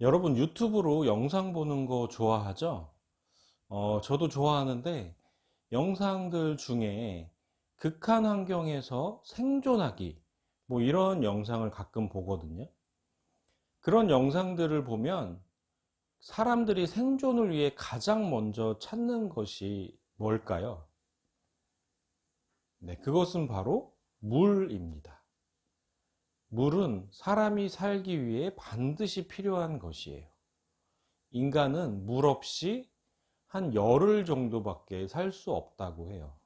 여러분 유튜브로 영상 보는 거 좋아하죠? 어, 저도 좋아하는데 영상들 중에 극한 환경에서 생존하기 뭐 이런 영상을 가끔 보거든요. 그런 영상들을 보면 사람들이 생존을 위해 가장 먼저 찾는 것이 뭘까요? 네, 그것은 바로 물입니다. 물은 사람이 살기 위해 반드시 필요한 것이에요. 인간은 물 없이 한 열흘 정도밖에 살 수 없다고 해요.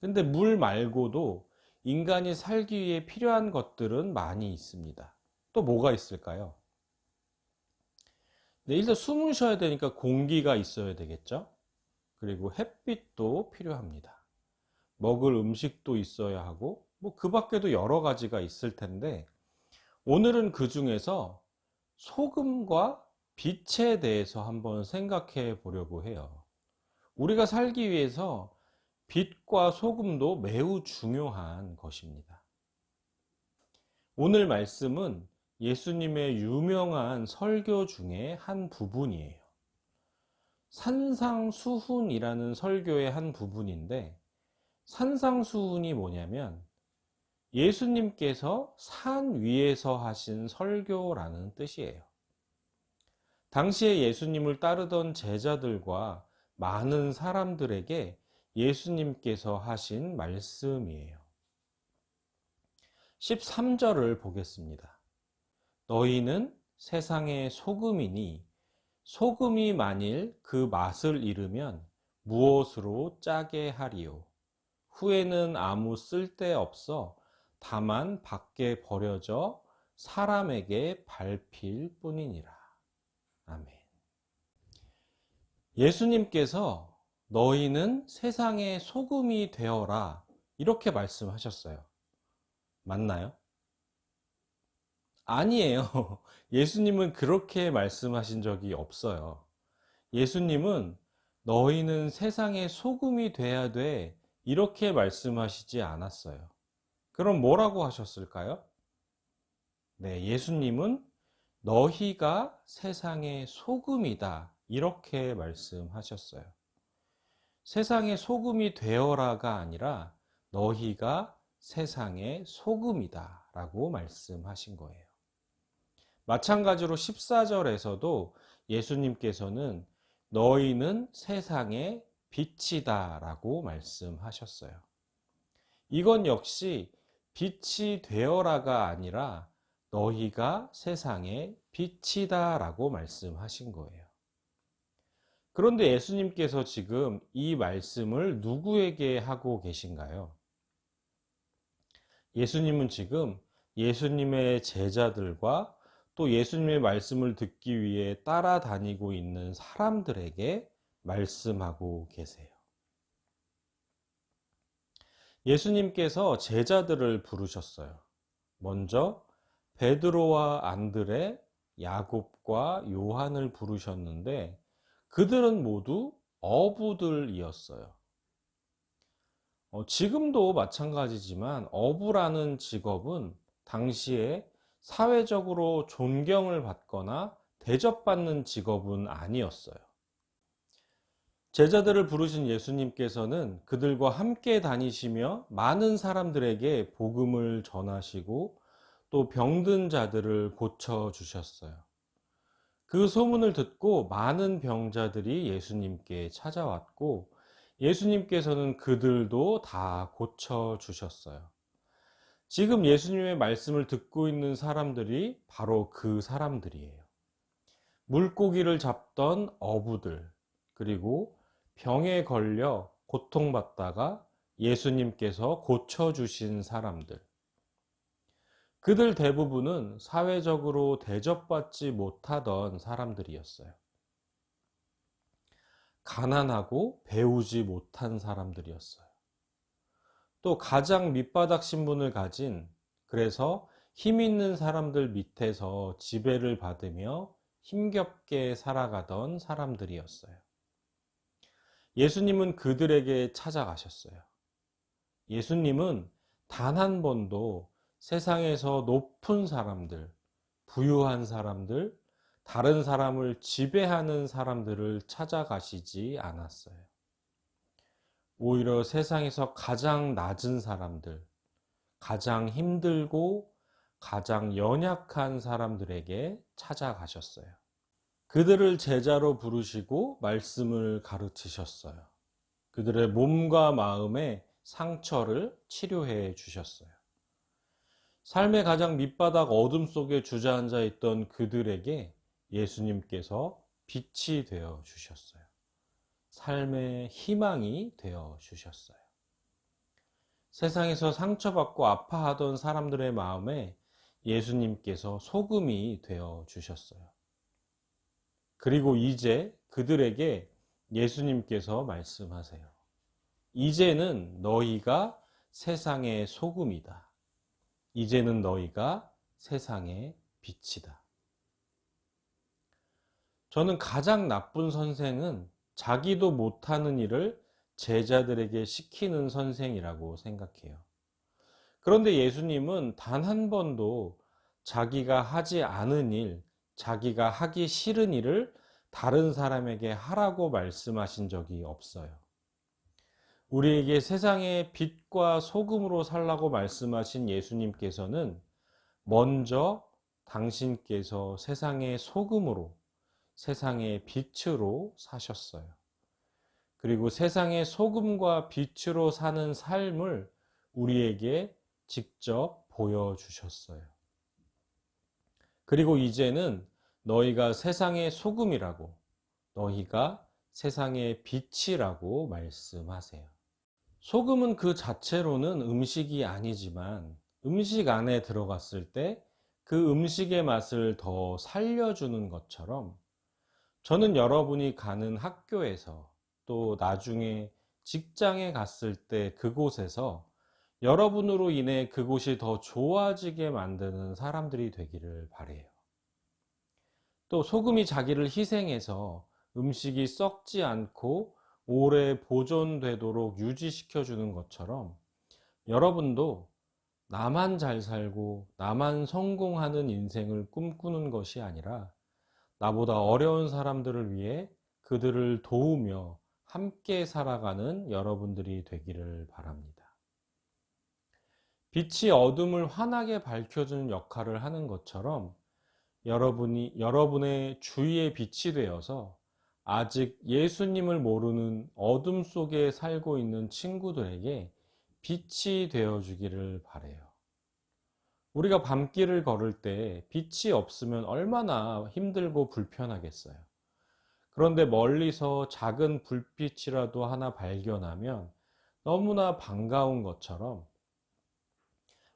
근데 물 말고도 인간이 살기 위해 필요한 것들은 많이 있습니다. 또 뭐가 있을까요? 네, 일단 숨을 쉬어야 되니까 공기가 있어야 되겠죠? 그리고 햇빛도 필요합니다. 먹을 음식도 있어야 하고, 뭐 그 밖에도 여러 가지가 있을 텐데, 오늘은 그 중에서 소금과 빛에 대해서 한번 생각해 보려고 해요. 우리가 살기 위해서 빛과 소금도 매우 중요한 것입니다. 오늘 말씀은 예수님의 유명한 설교 중에 한 부분이에요. 산상수훈이라는 설교의 한 부분인데, 산상수훈이 뭐냐면, 예수님께서 산 위에서 하신 설교라는 뜻이에요. 당시에 예수님을 따르던 제자들과 많은 사람들에게 예수님께서 하신 말씀이에요. 13절을 보겠습니다. 너희는 세상의 소금이니 소금이 만일 그 맛을 잃으면 무엇으로 짜게 하리요? 후에는 아무 쓸데 없어 다만 밖에 버려져 사람에게 밟힐 뿐이니라. 아멘. 예수님께서 너희는 세상의 소금이 되어라. 이렇게 말씀하셨어요. 맞나요? 아니에요. 예수님은 그렇게 말씀하신 적이 없어요. 예수님은 너희는 세상의 소금이 돼야 돼. 이렇게 말씀하시지 않았어요. 그럼 뭐라고 하셨을까요? 네, 예수님은 너희가 세상의 소금이다. 이렇게 말씀하셨어요. 세상의 소금이 되어라가 아니라 너희가 세상의 소금이다. 라고 말씀하신 거예요. 마찬가지로 14절에서도 예수님께서는 너희는 세상의 빛이다 라고 말씀하셨어요. 이건 역시 빛이 되어라가 아니라 너희가 세상의 빛이다 라고 말씀하신 거예요. 그런데 예수님께서 지금 이 말씀을 누구에게 하고 계신가요? 예수님은 지금 예수님의 제자들과 또 예수님의 말씀을 듣기 위해 따라다니고 있는 사람들에게 말씀하고 계세요. 예수님께서 제자들을 부르셨어요. 먼저 베드로와 안드레, 야곱과 요한을 부르셨는데 그들은 모두 어부들이었어요. 어, 지금도 마찬가지지만 어부라는 직업은 당시에 사회적으로 존경을 받거나 대접받는 직업은 아니었어요. 제자들을 부르신 예수님께서는 그들과 함께 다니시며 많은 사람들에게 복음을 전하시고 또 병든 자들을 고쳐 주셨어요. 그 소문을 듣고 많은 병자들이 예수님께 찾아왔고 예수님께서는 그들도 다 고쳐 주셨어요. 지금 예수님의 말씀을 듣고 있는 사람들이 바로 그 사람들이에요. 물고기를 잡던 어부들, 그리고 병에 걸려 고통받다가 예수님께서 고쳐주신 사람들. 그들 대부분은 사회적으로 대접받지 못하던 사람들이었어요. 가난하고 배우지 못한 사람들이었어요. 또 가장 밑바닥 신분을 가진 그래서 힘 있는 사람들 밑에서 지배를 받으며 힘겹게 살아가던 사람들이었어요. 예수님은 그들에게 찾아가셨어요. 예수님은 단 한 번도 세상에서 높은 사람들, 부유한 사람들, 다른 사람을 지배하는 사람들을 찾아가시지 않았어요. 오히려 세상에서 가장 낮은 사람들, 가장 힘들고 가장 연약한 사람들에게 찾아가셨어요. 그들을 제자로 부르시고 말씀을 가르치셨어요. 그들의 몸과 마음의 상처를 치료해 주셨어요. 삶의 가장 밑바닥 어둠 속에 주저앉아 있던 그들에게 예수님께서 빛이 되어 주셨어요. 삶의 희망이 되어 주셨어요. 세상에서 상처받고 아파하던 사람들의 마음에 예수님께서 소금이 되어 주셨어요. 그리고 이제 그들에게 예수님께서 말씀하세요. 이제는 너희가 세상의 소금이다. 이제는 너희가 세상의 빛이다. 저는 가장 나쁜 선생은 자기도 못하는 일을 제자들에게 시키는 선생이라고 생각해요. 그런데 예수님은 단 한 번도 자기가 하지 않은 일, 자기가 하기 싫은 일을 다른 사람에게 하라고 말씀하신 적이 없어요. 우리에게 세상의 빛과 소금으로 살라고 말씀하신 예수님께서는 먼저 당신께서 세상의 소금으로, 세상의 빛으로 사셨어요. 그리고 세상의 소금과 빛으로 사는 삶을 우리에게 직접 보여주셨어요. 그리고 이제는 너희가 세상의 소금이라고, 너희가 세상의 빛이라고 말씀하세요. 소금은 그 자체로는 음식이 아니지만 음식 안에 들어갔을 때 그 음식의 맛을 더 살려주는 것처럼 저는 여러분이 가는 학교에서 또 나중에 직장에 갔을 때 그곳에서 여러분으로 인해 그곳이 더 좋아지게 만드는 사람들이 되기를 바래요. 또 소금이 자기를 희생해서 음식이 썩지 않고 오래 보존되도록 유지시켜 주는 것처럼 여러분도 나만 잘 살고 나만 성공하는 인생을 꿈꾸는 것이 아니라 나보다 어려운 사람들을 위해 그들을 도우며 함께 살아가는 여러분들이 되기를 바랍니다. 빛이 어둠을 환하게 밝혀주는 역할을 하는 것처럼 여러분이 여러분의 주위의 빛이 되어서 아직 예수님을 모르는 어둠 속에 살고 있는 친구들에게 빛이 되어 주기를 바래요. 우리가 밤길을 걸을 때 빛이 없으면 얼마나 힘들고 불편하겠어요. 그런데 멀리서 작은 불빛이라도 하나 발견하면 너무나 반가운 것처럼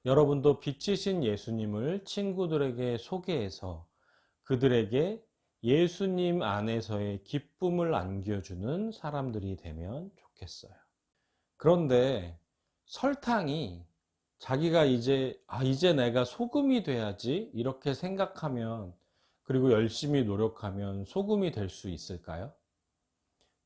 여러분도 빛이신 예수님을 친구들에게 소개해서 그들에게 예수님 안에서의 기쁨을 안겨주는 사람들이 되면 좋겠어요. 그런데 설탕이 자기가 이제, 아, 이제 내가 소금이 돼야지 이렇게 생각하면 그리고 열심히 노력하면 소금이 될 수 있을까요?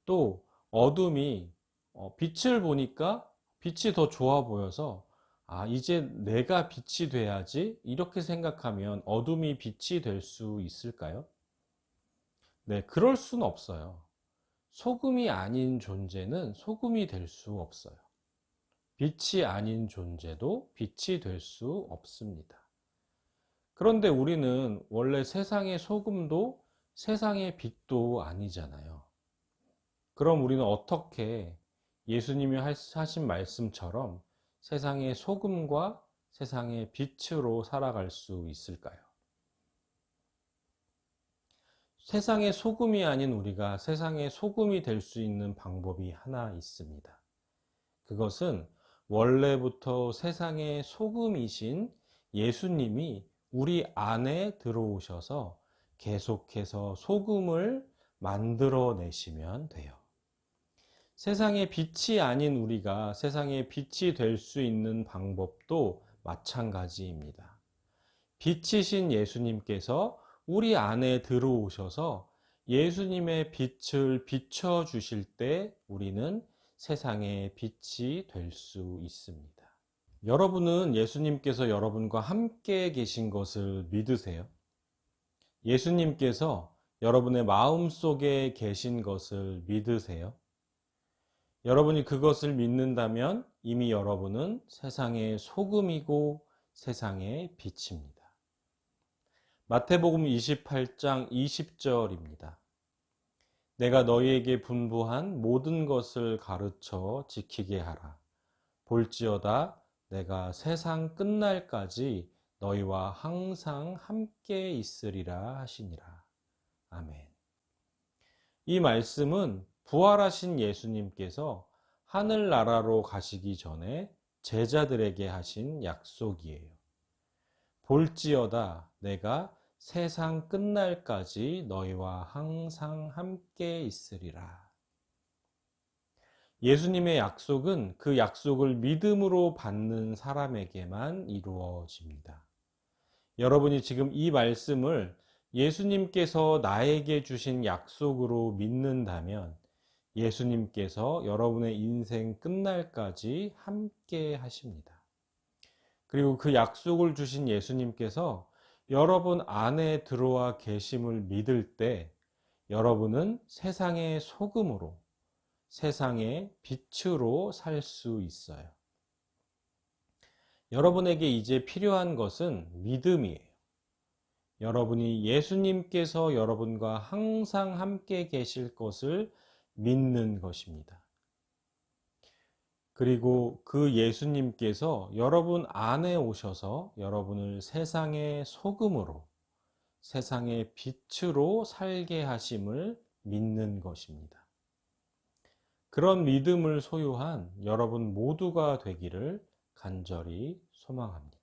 또 어둠이 어, 빛을 보니까 빛이 더 좋아 보여서 아, 이제 내가 빛이 돼야지 이렇게 생각하면 어둠이 빛이 될 수 있을까요? 네, 그럴 수는 없어요. 소금이 아닌 존재는 소금이 될 수 없어요. 빛이 아닌 존재도 빛이 될 수 없습니다. 그런데 우리는 원래 세상의 소금도 세상의 빛도 아니잖아요. 그럼 우리는 어떻게 예수님이 하신 말씀처럼 세상의 소금과 세상의 빛으로 살아갈 수 있을까요? 세상의 소금이 아닌 우리가 세상의 소금이 될 수 있는 방법이 하나 있습니다. 그것은 원래부터 세상의 소금이신 예수님이 우리 안에 들어오셔서 계속해서 소금을 만들어 내시면 돼요. 세상의 빛이 아닌 우리가 세상의 빛이 될 수 있는 방법도 마찬가지입니다. 빛이신 예수님께서 우리 안에 들어오셔서 예수님의 빛을 비춰 주실 때 우리는 세상의 빛이 될 수 있습니다. 여러분은 예수님께서 여러분과 함께 계신 것을 믿으세요? 예수님께서 여러분의 마음 속에 계신 것을 믿으세요? 여러분이 그것을 믿는다면 이미 여러분은 세상의 소금이고 세상의 빛입니다. 마태복음 28장 20절입니다. 내가 너희에게 분부한 모든 것을 가르쳐 지키게 하라. 볼지어다 내가 세상 끝날까지 너희와 항상 함께 있으리라 하시니라. 아멘. 이 말씀은 부활하신 예수님께서 하늘나라로 가시기 전에 제자들에게 하신 약속이에요. 볼지어다 내가 세상 끝날까지 너희와 항상 함께 있으리라. 예수님의 약속은 그 약속을 믿음으로 받는 사람에게만 이루어집니다. 여러분이 지금 이 말씀을 예수님께서 나에게 주신 약속으로 믿는다면 예수님께서 여러분의 인생 끝날까지 함께 하십니다. 그리고 그 약속을 주신 예수님께서 여러분 안에 들어와 계심을 믿을 때 여러분은 세상의 소금으로 세상의 빛으로 살 수 있어요. 여러분에게 이제 필요한 것은 믿음이에요. 여러분이 예수님께서 여러분과 항상 함께 계실 것을 믿는 것입니다. 그리고 그 예수님께서 여러분 안에 오셔서 여러분을 세상의 소금으로, 세상의 빛으로 살게 하심을 믿는 것입니다. 그런 믿음을 소유한 여러분 모두가 되기를 간절히 소망합니다.